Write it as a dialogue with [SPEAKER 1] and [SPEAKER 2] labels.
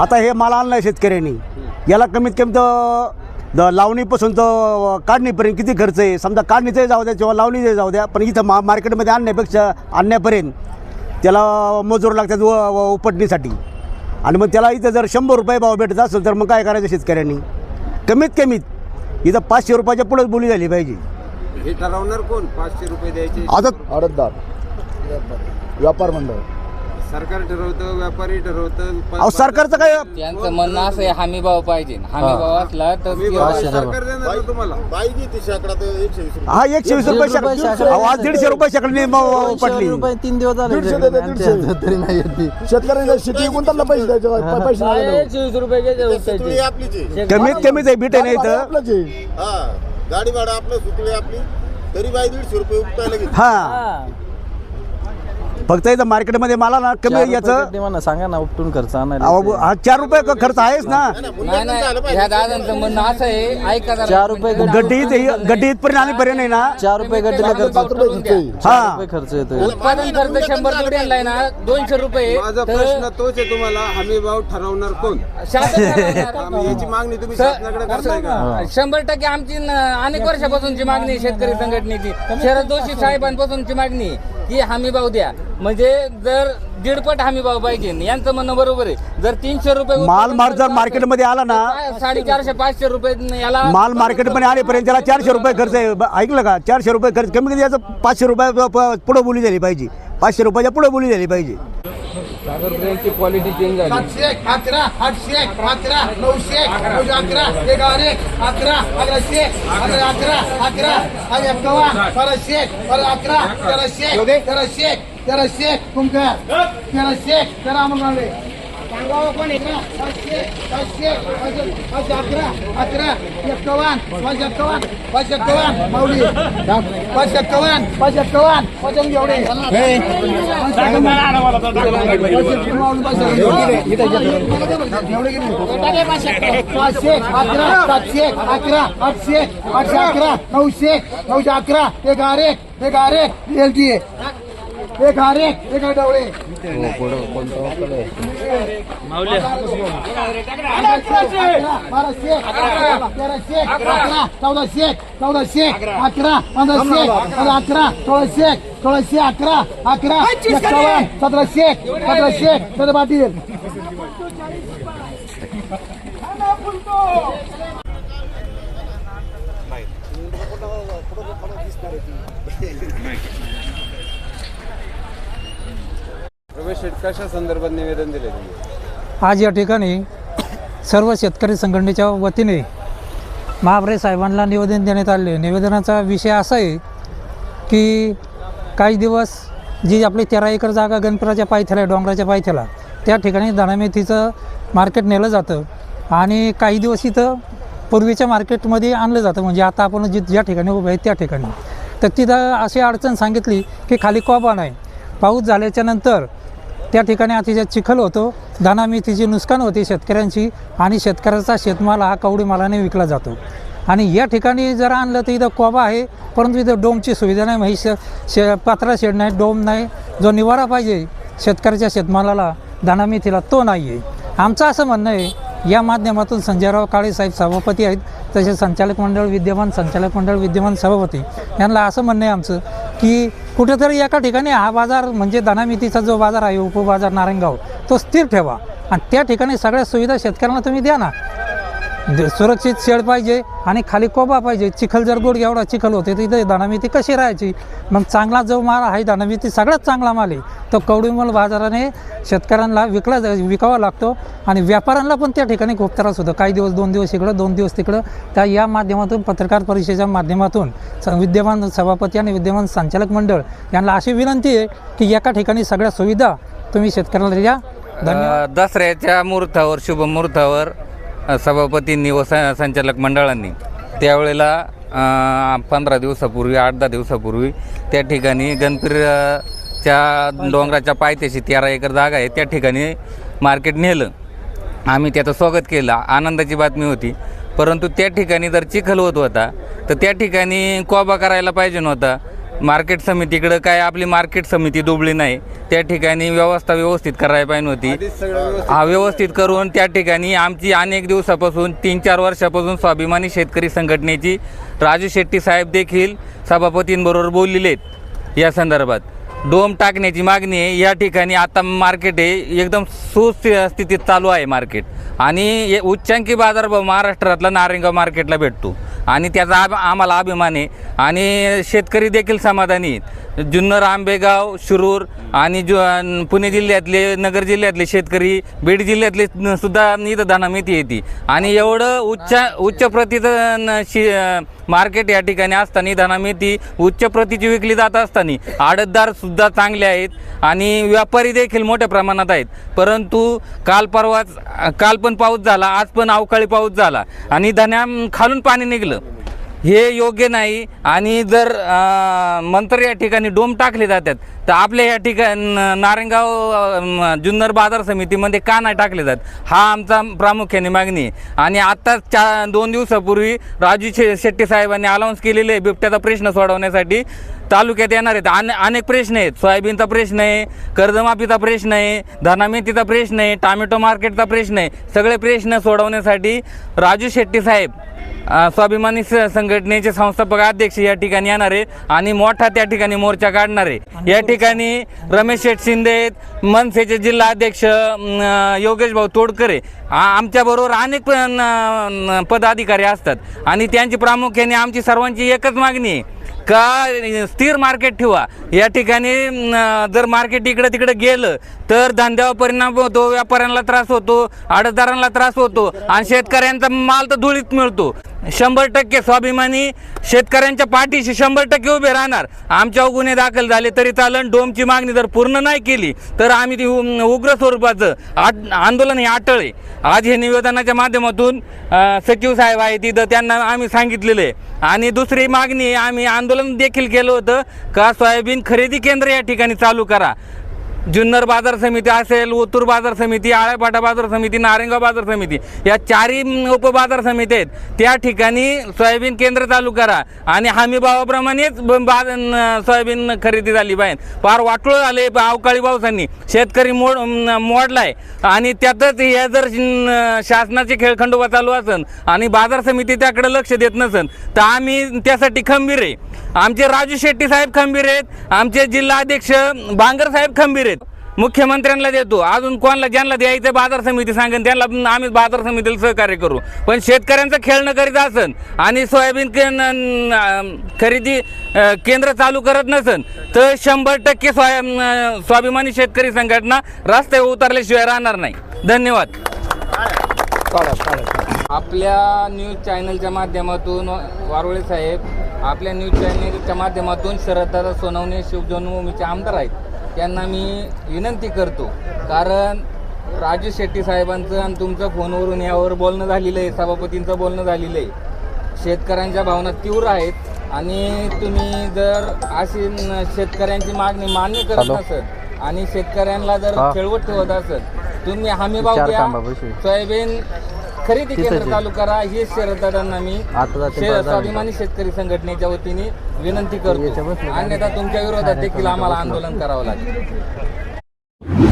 [SPEAKER 1] आता हे माल आणलाय शेतकऱ्यांनी. याला कमीत कमी तर द लावणीपासून तर काढणीपर्यंत किती खर्च आहे? समजा काढणीचंही जाऊ द्या किंवा लावणीचंही जाऊ द्या पण इथं मा मार्केटमध्ये आणण्यापेक्षा आणण्यापर्यंत त्याला मजूर लागतात व व उपटणीसाठी. आणि मग त्याला इथं जर शंभर रुपये भाव भेटत असेल तर मग काय करायचं शेतकऱ्यांनी? कमीत कमीत इथं पाचशे रुपयाच्या पुढेच बोली झाली पाहिजे.
[SPEAKER 2] हे ठरवणार कोण? पाचशे रुपये द्यायचे.
[SPEAKER 1] आता
[SPEAKER 3] आडतदार. व्यापार मंडळ.
[SPEAKER 2] सरकार ठरवतं व्यापारी ठरवतं
[SPEAKER 1] अहो सरकारचं काय
[SPEAKER 4] त्यांचं म्हणणं असं आहे हमी भाव पाहिजे. हमी भाव असला तर
[SPEAKER 2] मी
[SPEAKER 4] ते-
[SPEAKER 2] भाव सरकार देणार ना तुम्हाला.
[SPEAKER 3] पाहिजे ती शेकडा तर एकशे वीस
[SPEAKER 1] हा एकशे वीस रुपये अहो, आज दीडशे रुपये शेकडा उपटली
[SPEAKER 5] रुपये तीन दिवस झाले
[SPEAKER 3] दीडशे देते, दीडशे.
[SPEAKER 5] तरी नाही येत ती.
[SPEAKER 3] शेतकऱ्यांना शेती विकून त्यांना पैसे द्यायचे पै- पैसे नाही देणार.
[SPEAKER 4] वीस रुपये घ्यायचे
[SPEAKER 3] सुतळी आपलीच आहे.
[SPEAKER 1] कमीत कमीच आहे भेटे नाही
[SPEAKER 3] गाडी भाडं
[SPEAKER 1] इथं.
[SPEAKER 3] आपलंच आहे. हा गाडी भाडं आपलं सुतळी आपली. तरी बाई दीडशे रुपये उपटायला घेतली
[SPEAKER 1] हा. फक्त इथं मार्केटमध्ये मला ना कमी याचं
[SPEAKER 5] म्हणा सांगा ना उपटून खर्च आणायला
[SPEAKER 1] अहो, हा चार रुपये क- खर्च आहेच ना.
[SPEAKER 3] नाही ना,
[SPEAKER 4] नाही
[SPEAKER 3] मुंबईतून झालं
[SPEAKER 4] नाही
[SPEAKER 3] पाहिजे.
[SPEAKER 4] ह्या दादांचं म्हणणं असं आहे ऐका जरा.
[SPEAKER 5] चार रुपये गड्डी
[SPEAKER 1] गड्डी इथे गड्डी इथपर्यंत आणेपर्यंत आहे ना.
[SPEAKER 5] चार रुपये गड्डीला खर्च
[SPEAKER 3] पाच रुपये.
[SPEAKER 1] हा.
[SPEAKER 5] रुपये खर्च येतो
[SPEAKER 4] उत्पादन खर्च शंभर ना दोनशे रुपये.
[SPEAKER 2] माझा
[SPEAKER 4] तर
[SPEAKER 2] प्रश्न तोच आहे तुम्हाला हमी भाव ठरवणार कोण?
[SPEAKER 4] शासन.
[SPEAKER 2] आम्ही याची मागणी तुम्ही शासनाकडे करताय का?
[SPEAKER 4] शंभर टक्के आमची न- अनेक वर्षापासूनची मागणी आहे शेतकरी संघटनेची. शरद जोशी साहेबांपासूनची मागणी आहे. की हमी भाव द्या. म्हणजे जर दीडपट हमी भाव पाहिजे यांचं म्हणणं बरोबर आहे. जर तीनशे रुपये
[SPEAKER 1] माल
[SPEAKER 4] उत्पादन
[SPEAKER 1] मार
[SPEAKER 4] खर्च
[SPEAKER 1] जर मार्केटमध्ये आला ना
[SPEAKER 4] साडेचारशे पाचशे रुपये याला
[SPEAKER 1] माल मार्केटमध्ये आलेपर्यंत त्याला चारशे रुपये खर्च आहे ब- ऐकलं का? चारशे रुपये खर्च कमी कमी याचं पाचशे रुपये पुढे बोली झाली पाहिजे. पाचशे रुपयाच्या पुढे बोली झाली पाहिजे.
[SPEAKER 2] क्वालिटी चेंज झाली.
[SPEAKER 6] सातशे अकरा आठशे अकरा नऊशे नऊशे अकरा एकावर एक अकरा अकराशे अकरा अकरा अकरा आणि अकरा तेराशे तेराशे तेराशे तेराशे तेरा अमोल पाचशे पाचशे पाचशे अकरा अकरा एक्कावन्न पाचशे एक्कावन्न पाचशे एक्कावन्न माऊली एवढे पाचशे अकरा सातशे अकरा आठशे आठशे अकरा नऊशे नऊशे अकरा एक आर एक एक एल टी एक आर एक एक डवळे. बाराशे अकरा तेराशे अकरा चौदाशे चौदाशे अकरा पंधराशे अकरा सोळाशे सोळाशे अकरा अकरा एक्कावन्न सतराशे सतराशे सतरा पाटील.
[SPEAKER 2] रमेश शेट कशा संदर्भात निवेदन दिले
[SPEAKER 7] आज या ठिकाणी सर्व शेतकरी संघटनेच्या वतीने महाबरे साहेबांना निवेदन देण्यात आले. निवेदनाचा विषय असा आहे की काही दिवस जी आपली तेरा एकर जागा गणपतीच्या पायथ्याला आहे डोंगराच्या पायथ्याला त्या ठिकाणी दाणामेथीचं मार्केट नेलं जातं आणि काही दिवस इथं पूर्वीच्या मार्केटमध्ये आणलं जातं. म्हणजे आता आपण जी ज्या ठिकाणी उभे आहेत त्या ठिकाणी. तर तिथं अशी अडचण सांगितली की खाली कोबा नाही. पाऊस झाल्याच्यानंतर त्या ठिकाणी अतिशय चिखल होतो. दाना नुकसान होते शेतकऱ्यांची आणि शेतकऱ्याचा शेतमाल हा कवडी मालाने विकला जातो. आणि या ठिकाणी जर आणलं तर इथं कोबा आहे परंतु इथं डोमची सुविधा नाही म्हणजे शे शे पात्रा शेड नाही डोम नाही. जो निवारा पाहिजे शेतकऱ्याच्या शेतमालाला दाना तो नाही आहे आमचं असं म्हणणं आहे या माध्यमातून संजयराव काळे साहेब सभापती आहेत तसेच संचालक मंडळ विद्यमान संचालक मंडळ विद्यमान सभापती यांना असं म्हणणं आहे आमचं की कुठेतरी एका ठिकाणी हा बाजार म्हणजे दानामितीचा जो बाजार आहे उपबाजार नारायणगाव तो स्थिर ठेवा. आणि त्या ठिकाणी सगळ्या सुविधा शेतकऱ्यांना तुम्ही द्या ना. सुरक्षित शेड पाहिजे आणि खाली कोबा पाहिजे. चिखल जर गोड एवढा चिखल होते तर इथे दानामिती कशी राहायची? मग चांगला जो माल आहे दानामिती सगळ्यात चांगला माल आहे तो कवडीमोल बाजाराने शेतकऱ्यांना विकला जा- विकावा लागतो आणि व्यापाऱ्यांना पण त्या ठिकाणी खूप त्रास होतो. काही दिवस दोन दिवस इकडं दोन दिवस तिकडं. त्या या माध्यमातून पत्रकार परिषदेच्या माध्यमातून स- विद्यमान सभापती आणि विद्यमान संचालक मंडळ यांना अशी विनंती आहे की एका ठिकाणी सगळ्या सुविधा तुम्ही शेतकऱ्याला द्या.
[SPEAKER 4] दसऱ्याच्या मुहूर्तावर शुभ मुहूर्तावर सभापतींनी व स- संचालक मंडळांनी. त्यावेळेला पंधरा दिवसापूर्वी आठ दहा दिवसापूर्वी त्या ठिकाणी गणपतीच्या डोंगराच्या पायथ्याशी तेरा एकर जागा आहे. त्या ठिकाणी मार्केट नेलं. आम्ही त्याचं स्वागत केलं. आनंदाची बातमी होती. परंतु त्या ठिकाणी जर चिखल होत होता तर त्या ठिकाणी कोबा करायला पाहिजे नव्हता. मार्केट समितीकडं काय आपली मार्केट समिती दुबळी नाही त्या ठिकाणी व्यवस्था व्यवस्थित करायला पाहिजे होती हा. व्यवस्थित करून त्या ठिकाणी आमची अनेक दिवसापासून तीन चार वर्षापासून स्वाभिमानी शेतकरी संघटनेची राजू शेट्टी साहेब देखील सभापतींबरोबर बोललेले आहेत या संदर्भात. डोम टाकण्याची मागणी आहे या ठिकाणी आता मार्केट आहे एकदम सुस्थितीत चालू आहे मार्केट. आणि उच्चांकी बाजारभाव महाराष्ट्रातला नारेगाव मार्केटला भेटतो. आणि त्याचा आम आम्हाला अभिमान आहे. आणि शेतकरी देखील समाधानी आहेत. जुन्नर आंबेगाव शिरूर आणि जु पुणे जिल्ह्यातले नगर जिल्ह्यातले शेतकरी बीड जिल्ह्यातले सुद्धा इथं धनामिती येते आणि एवढं उच्च उच्च प्रतीचं न- शि मार्केट या ठिकाणी असताना धनामिती उच्च प्रतीची विकली जात असताना आडतदार सुद्धा चांगले आहेत आणि व्यापारी देखील मोठ्या प्रमाणात आहेत. परंतु काल परवाच काल पण पाऊस झाला आज पण अवकाळी पाऊस झाला आणि धन्या खालून पाणी निघलं. हे योग्य नाही. आणि जर मंत्र या ठिकाणी डोम टाकले जातात तर आपल्या या ठिकाण नारायणगाव जुन्नर बाजार समितीमध्ये का नाही टाकले जात? हा आमचा प्रामुख्याने मागणी आहे. आणि आत्ताच चा दोन दिवसापूर्वी राजू शे शेट्टी साहेबांनी अलाउन्स केलेले आहे बिबट्याचा प्रश्न सोडवण्यासाठी. तालुक्यात येणार आहेत. अने अनेक प्रश्न आहेत. सोयाबीनचा प्रश्न आहे कर्जमाफीचा प्रश्न आहे धनामेथीचा प्रश्न आहे टामॅटो मार्केटचा प्रश्न आहे. सगळे प्रश्न सोडवण्यासाठी राजू शेट्टी साहेब स्वाभिमानी संघटनेचे संस्थापक अध्यक्ष या ठिकाणी येणार आहे आणि मोठा त्या ठिकाणी मोर्चा काढणार आहे. या ठिकाणी रमेश शेठ शिंदे मनसेचे जिल्हा अध्यक्ष योगेश भाऊ तोडकरे आमच्याबरोबर अनेक पदाधिकारी असतात आणि त्यांची प्रामुख्याने आमची सर्वांची एकच मागणी आहे. का स्थिर मार्केट ठेवा. या ठिकाणी जर मार्केट इकडं तिकडं गेलं तर धंद्यावर परिणाम होतो व्यापाऱ्यांना त्रास होतो आडतदारांना त्रास होतो आणि शेतकऱ्यांचा माल तर धुळीत मिळतो. शंभर टक्के स्वाभिमानी शेतकऱ्यांच्या पाठीशी शंभर टक्के उभे राहणार. आमच्यावर गुन्हे दाखल झाले तरी चालन डोमची मागणी जर पूर्ण नाही केली तर आम्ही ती उग्र स्वरूपाचं आट आंदोलन हे अटळ आहे. आज हे निवेदनाच्या माध्यमातून सचिव साहेब आहे तिथं त्यांना आम्ही सांगितलेलं आहे. आणि दुसरी मागणी आम्ही आंदोलन देखील केलं होतं का सोयाबीन खरेदी केंद्र या ठिकाणी चालू करा. जुन्नर बाजार समिती असेल ओतूर बाजार समिती आळेपाटा बाजार समिती नारेगाव बाजार समिती या चारही उपबाजार समिती आहेत. त्या ठिकाणी सोयाबीन केंद्र चालू करा. आणि हमी भावाप्रमाणेच सोयाबीन खरेदी झाली पाहिजे फार वाटोळ झाले अवकाळी पावसांनी. शेतकरी मोड मोडलाय. आणि त्यातच हे जर शासनाचे खेळखंडोबा चालू असन आणि बाजार समिती त्याकडे लक्ष देत नसन तर आम्ही त्यासाठी खंबीर आहे. आमचे राजू शेट्टी साहेब खंबीर आहेत. आमचे जिल्हा अध्यक्ष बांगर साहेब खंबीर आहेत. मुख्यमंत्र्यांना देतो. अजून कोणाला ज्यांना द्यायचं बाजार समिती सांगेन त्यांना आम्ही बाजार समितीला सहकार्य करू. पण शेतकऱ्यांचं खेळणं करीत असन आणि सोयाबीन के- खरेदी केंद्र चालू करत नसन तर शंभर टक्के सोया स्वाभिमानी शेतकरी संघटना रस्त्यावर उतरल्याशिवाय राहणार नाही. धन्यवाद. आपल्या न्यूज चॅनलच्या माध्यमातून वारुळे साहेब आपल्या न्यूज चॅनलच्या माध्यमातून शरददादा सोनवणे शिवजन्मभूमीचे आमदार आहेत त्यांना मी विनंती करतो कारण राजू शेट्टी साहेबांचं आणि तुमचं फोनवरून यावर बोलणं झालेलं आहे सभापतींचं बोलणं झालेलं आहे शेतकऱ्यांच्या भावना तीव्र आहेत आणि तुम्ही जर अशी शेतकऱ्यांची मागणी मान्य करत नसत आणि शेतकऱ्यांना जर. खेळवत ठेवत असत तुम्ही हमी भाव
[SPEAKER 5] चार
[SPEAKER 4] द्या. सोयाबीन खरेदी केंद्र चालू करा. हे शरदादांना मी शे-. स्वाभिमानी शेतकरी संघटनेच्या वतीने विनंती करतो. अन्यथा तुमच्या विरोधात देखील आम्हाला आंदोलन करावं लागेल.